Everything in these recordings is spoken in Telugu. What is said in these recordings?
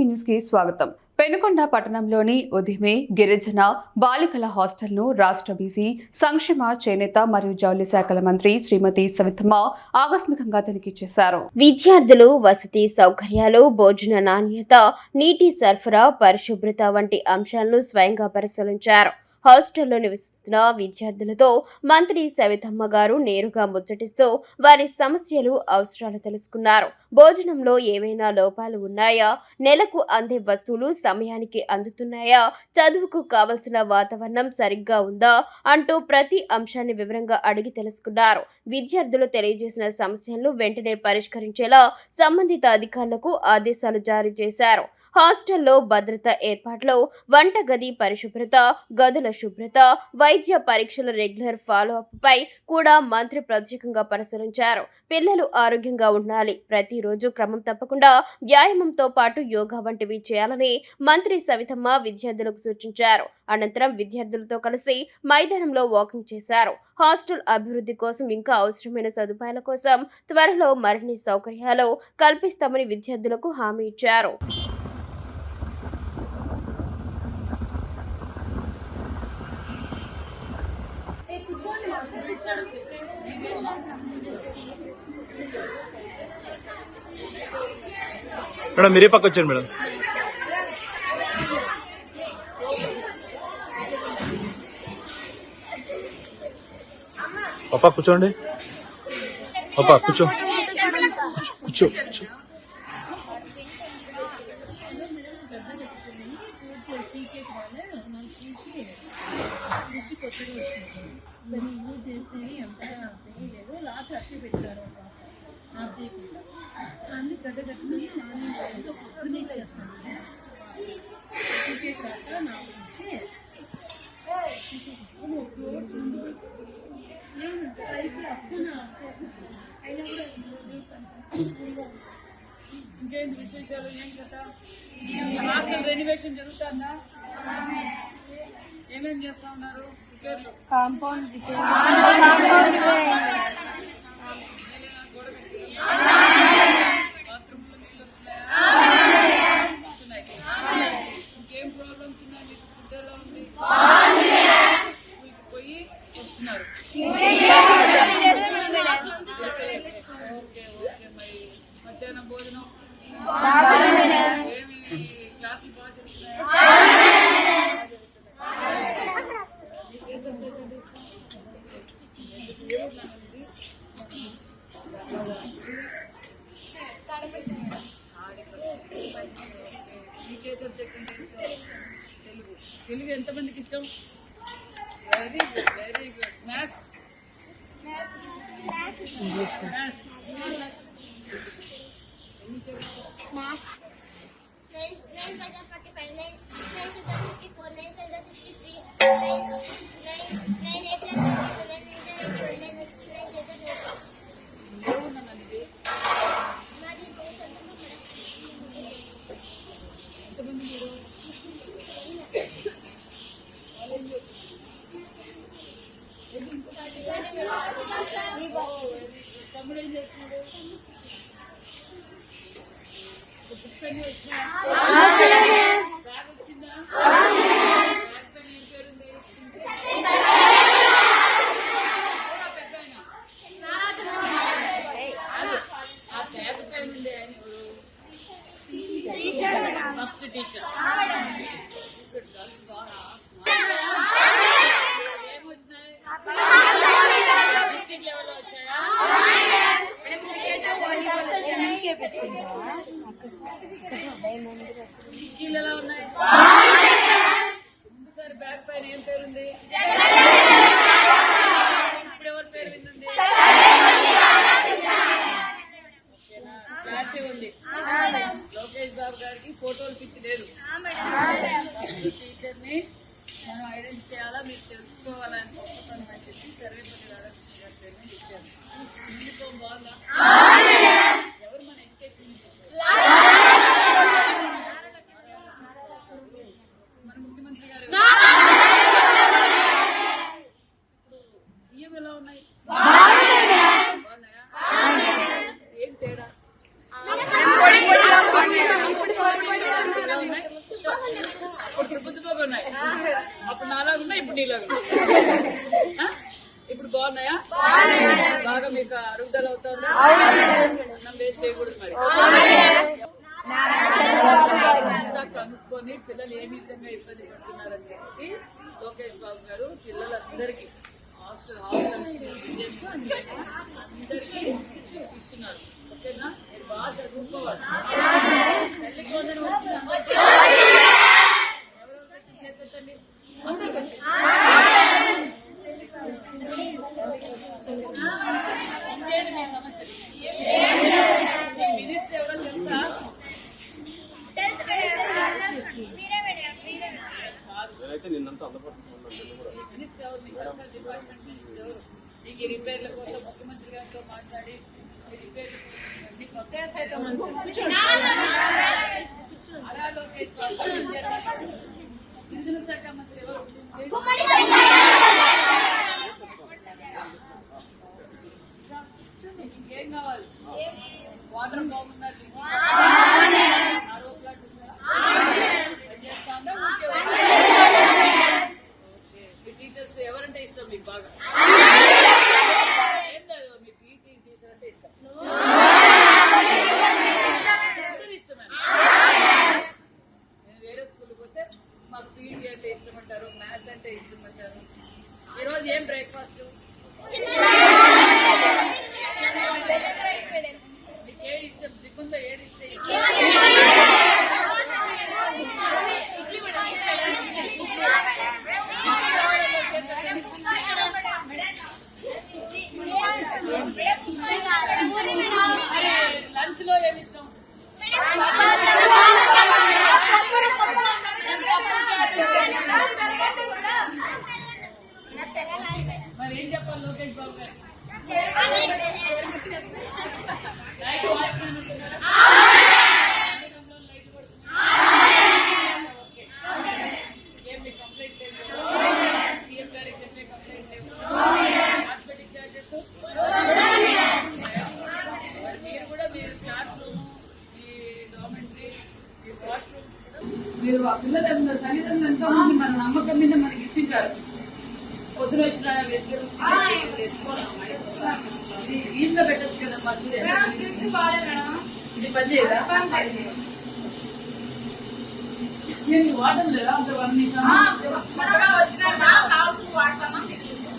టీవీ న్యూస్కి స్వాగతం. పెనుకొండ పట్టణంలోని ఉదిమే గిరిజన బాలికల హాస్టల్ను రాష్ట్ర బీసీ సంక్షేమ చేనేత మరియు జౌళి శాఖల మంత్రి శ్రీమతి సవితమ్మ ఆకస్మికంగా తనిఖీ చేశారు. విద్యార్థులు వసతి సౌకర్యాలు భోజన నాణ్యత నీటి సరఫరా పరిశుభ్రత వంటి అంశాలను స్వయంగా పరిశీలించారు. హాస్టల్లో నివసిస్తున్న విద్యార్థులతో మంత్రి సవితమ్మ గారు నేరుగా ముచ్చటిస్తూ వారి సమస్యలు అవసరాలు తెలుసుకున్నారు. భోజనంలో ఏవైనా లోపాలు ఉన్నాయా? నెలకు అందే వస్తువులు సమయానికి అందుతున్నాయా? చదువుకు కావలసిన వాతావరణం సరిగ్గా ఉందా? అంటూ ప్రతి అంశాన్ని వివరంగా అడిగి తెలుసుకున్నారు. విద్యార్థులు తెలియజేసిన సమస్యలను వెంటనే పరిష్కరించేలా సంబంధిత అధికారులకు ఆదేశాలు జారీ చేశారు. హాస్టల్లో భద్రత ఏర్పాట్లు వంటగది పరిశుభ్రత గదుల శుభ్రత వైద్య పరీక్షల రెగ్యులర్ ఫాలో అప్ పై కూడా మంత్రి ప్రత్యేకంగా పరిశీలించారు. పిల్లలు ఆరోగ్యంగా ఉండాలి. ప్రతిరోజు క్రమం తప్పకుండా వ్యాయామంతో పాటు యోగా వంటివి చేయాలని మంత్రి సవితమ్మ విద్యార్థులకు సూచించారు. అనంతరం విద్యార్థులతో కలిసి మైదానంలో వాకింగ్ చేశారు. హాస్టల్ అభివృద్ధి కోసం ఇంకా అవసరమైన సదుపాయాల కోసం త్వరలో మరిన్ని సౌకర్యాలు కల్పిస్తామని విద్యార్థులకు హామీ ఇచ్చారు. మేడం మీరే పక్క వచ్చారు మేడం. పప్ప కూర్చోండి. పప్ప కూర్చో. కూర్చో కూర్చో. టికెట్ నా గురించి ఫ్లోర్స్ ముందు నేను పైకి అయినా కూడా ఇంకేంటి విశేషాలు ఏం కదా హాస్టల్ రెనివేషన్ జరుగుతుందా ఏమేం చేస్తా ఉన్నారు కాంపౌండ్ మీకే సబ్జెక్ట్ అంటే ఇష్టం తెలుగు తెలుగు ఎంతమందికి ఇష్టం very good very good maths maths Nine nine five are forty-five. Nine nine six are fifty-four. Nine seven are sixty-three. Nine nine nine first teacher ఏమొచ్చినాయి district లెవెల్లో వచ్చాయా చిక్కీలు ఎలా ఉన్నాయి ముందుసారి బ్యాగ్ పైన ఏం పేరుంది ఇప్పుడు ఎవరి పేరు విందుంది ఓకేనా? క్లారిటీ ఉంది. లోకేష్ బాబు గారికి ఫోటోలు పిచ్చి లేదు టీచర్ని మనం ఐడెంటిఫై చేయాలా? మీరు తెలుసుకోవాలని చెప్తాను అని చెప్పి సర్వేపల్లి రాధాకృష్ణ గారి పేరు ఇచ్చారు బాగుందా? ఎవరు మన ఎడ్యుకేషన్ మన ముఖ్యమంత్రి గారు బియ్యం ఎలా ఉన్నాయి బాగున్నాయా ఏం తేడా ఇప్పుడు బాగున్నాయా? బాగా మీకు అరుగుదల అవుతుందా అన్నం వేస్ట్ చేయకూడదు మరి. కనుక్కొని పిల్లలు ఏ విధంగా ఇబ్బంది పడుతున్నారని చెప్పి లోకేష్ బాబు గారు పిల్లలందరికీ హాస్టల్ హాస్టల్ అందరికీ ఇస్తున్నారు. ఓకేనా? మీరు బాగా చదువుకోవాలి. వందనం వచ్చిందా? ఎవరు మీకు ఈ రిపేర్ల కోసం ముఖ్యమంత్రి గారితో మాట్లాడి అలా లోకేష్ ఇంధన శాఖ వాటర్? ఓకే. మీ టీచర్స్ ఎవరంటే ఇష్టం మీకు బాగా మీ పీటీ టీచర్ అంటే ఇష్టం ఇద్దరు ఇష్టమే నేను వేరే స్కూల్కి పోతే మాకు పీటీ అంటే ఇష్టం అంటారు మ్యాథ్స్ అంటే ఇష్టం అంటారు ఈరోజు ఏం బ్రేక్ఫాస్ట్ మీకు ఏ ఇష్టం దిగుందో ఏది ఇష్టం లంచ్లో ఏమి ఇష్టం మరి ఏం చెప్పాలి లోకేష్ బాబు గారు లైట్ వాచ్మెన్ ఉంటున్నారా? అన్ని రంగుల్లో లైట్ పడుతున్నాయా? ఓకే. ఏం మీ కంప్లైంట్ లేదు సీఎం గారికి చెప్పే కంప్లైంట్ లేవు హాస్పిటల్ చార్జెస్ మరి ఆ పిల్లల ఎంతో మంది మన నమ్మకం మీద మనకి ఇచ్చింటారు. పొద్దున వచ్చిన వెజిటేబుల్స్ ఇది పని చేయదా ఏంటి వాటర్ లేదా అంత వన్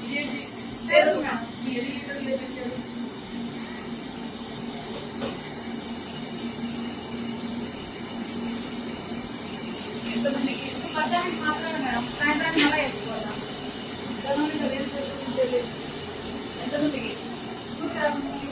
ఇదేంటి మీ ఎన్ని లీటర్లు లేపించారు ఎంతమందికి ఎంతమందికి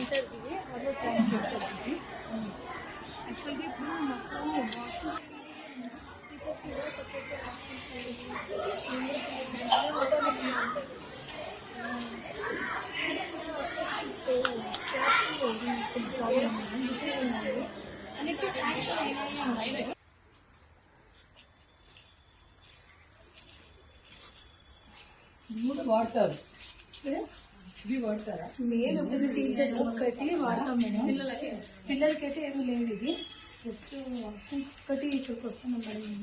మేడం ఇది ఫిల్టర్ ఇది అదే ఫోన్ ఫిల్టర్ ఇది యాక్చువల్గా ఇప్పుడు మాకు వాషింగ్ అన్నిటికీ శాంక్షన్ అయినాయి మూడు వాడతారు ఇవి వాడతారా మేము ఇప్పుడు టీచర్స్ ఒక్కటి వాడతాం మేడం. పిల్లలకి? పిల్లలకైతే ఏమీ లేదు ఇది. జస్ట్ ఒక్కటి ఇక్కడికి వస్తున్నాం మేడం.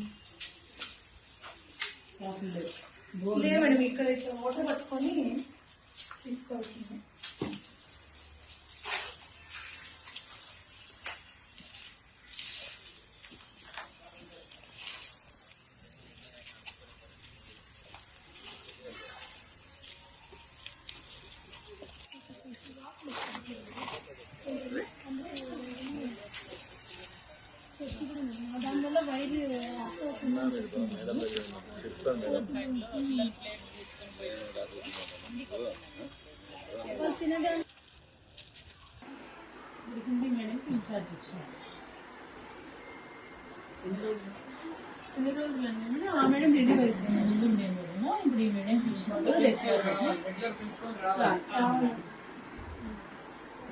లేదు మేడం ఇక్కడ ఇట్లా వాటర్ పట్టుకొని తీసుకోవాల్సిందే. హిందీ మేడం ఇన్ఛార్జ్ ఇచ్చారు ఎన్ని రోజులు అండి మేడం ఆ మేడం రెడీ అయిపోయింది ముందు ఉండే మేడము ఇప్పుడు ఈ మేడం చూసినప్పుడు రెగ్యులర్ ప్రిన్సిపల్ రావాలి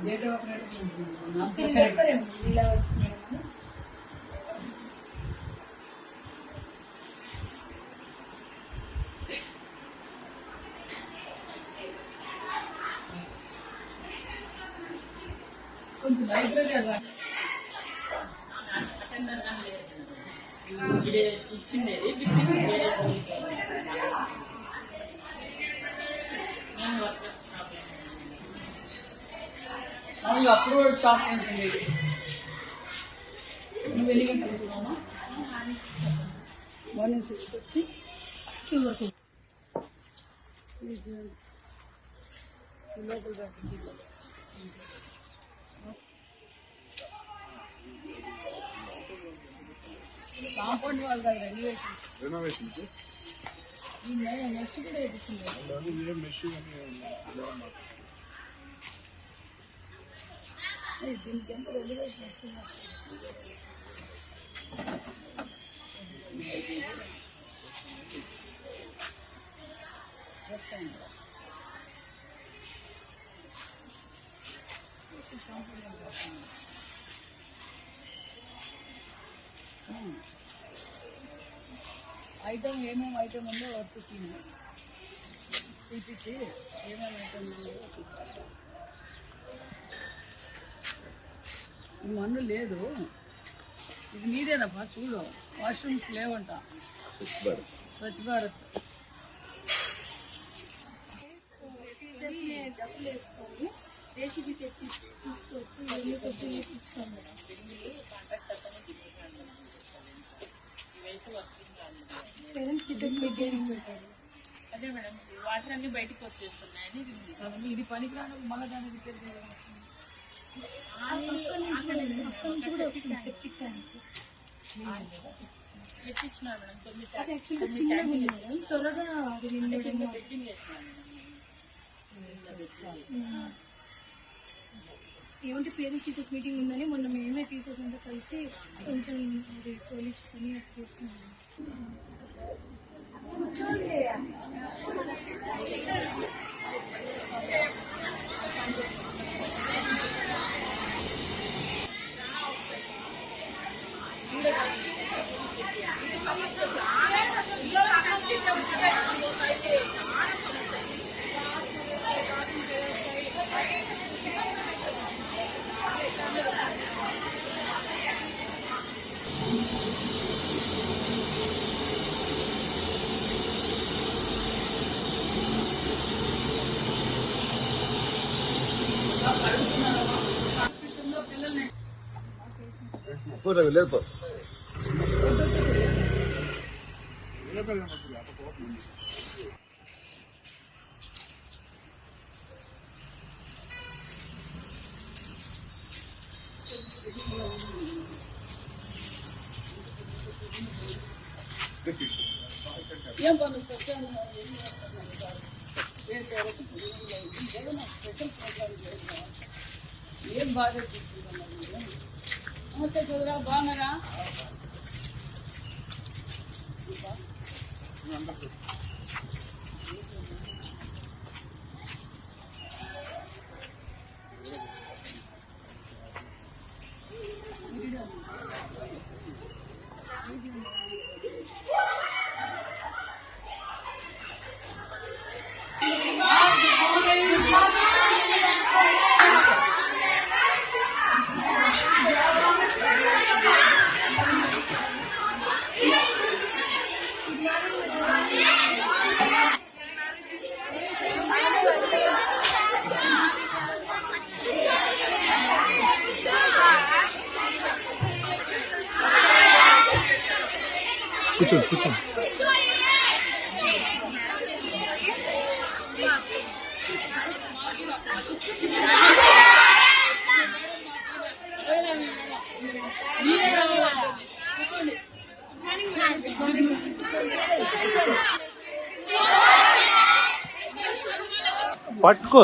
డేట్ ఆఫ్ బర్త్ చెప్పలేము ఇలా కొంచెం లైబ్రరీ ఇచ్చిండేది మామూలుగా అప్రూవ్డ్ షాప్ ఉంటుంది నువ్వు ఎన్ని గంటలు వస్తున్నావా మార్నింగ్ సిక్స్కి వచ్చి వరకు లోపల కాంపౌండ్ వాళ్ళు కాదు రెనోవేషన్ రెనోవేషన్ ఈ నెక్స్ట్ కూడా వేపిస్తుంది దీనికి ఎంత రెనోవేషన్ వస్తుంది. చేస్తాను. ఐటమ్ ఏమేమి ఐటమ్ ఉందో వర్క్ తీపిచ్చి ఏమేమి ఐటమ్ ఉందో ఈ మన్ను లేదు. ఇది మీదేనప్పా చూడు. వాష్రూమ్స్ లేవంట. స్వచ్ఛ భారత్ డబ్బులు వేసుకొని జేసీబీ తెచ్చి తీసుకొచ్చి ఇల్లు కొట్టి వేయించుకోండి మేడం సిటీ మీటింగ్ పెట్టారు అదే మేడం వాటర్ అన్ని బయటకు వచ్చేస్తున్నాయని ఇది- ఇది పనికి రాను మళ్ళీ దాన్ని రిపేర్ చేయాలి త్వరగా ఏమంటే పేరెంట్స్ టీచర్స్ మీటింగ్ ఉందని మొన్న మేమే టీచర్స్ అంతా కలిసి కొంచెం అది తోలించుకొని అది కూర్చోండి. లేదు పో ఏం పనులు సత్యాన్ని ఏదైనా స్పెషల్ ప్రోగ్రామ్ చేసినా ఏం బాగా తీసుకుంటున్నారు మీరు నమస్తే చూడగా బాగున్నారా? కూర్చోండి కూర్చోండి మీరే రావాలి. కూర్చోండి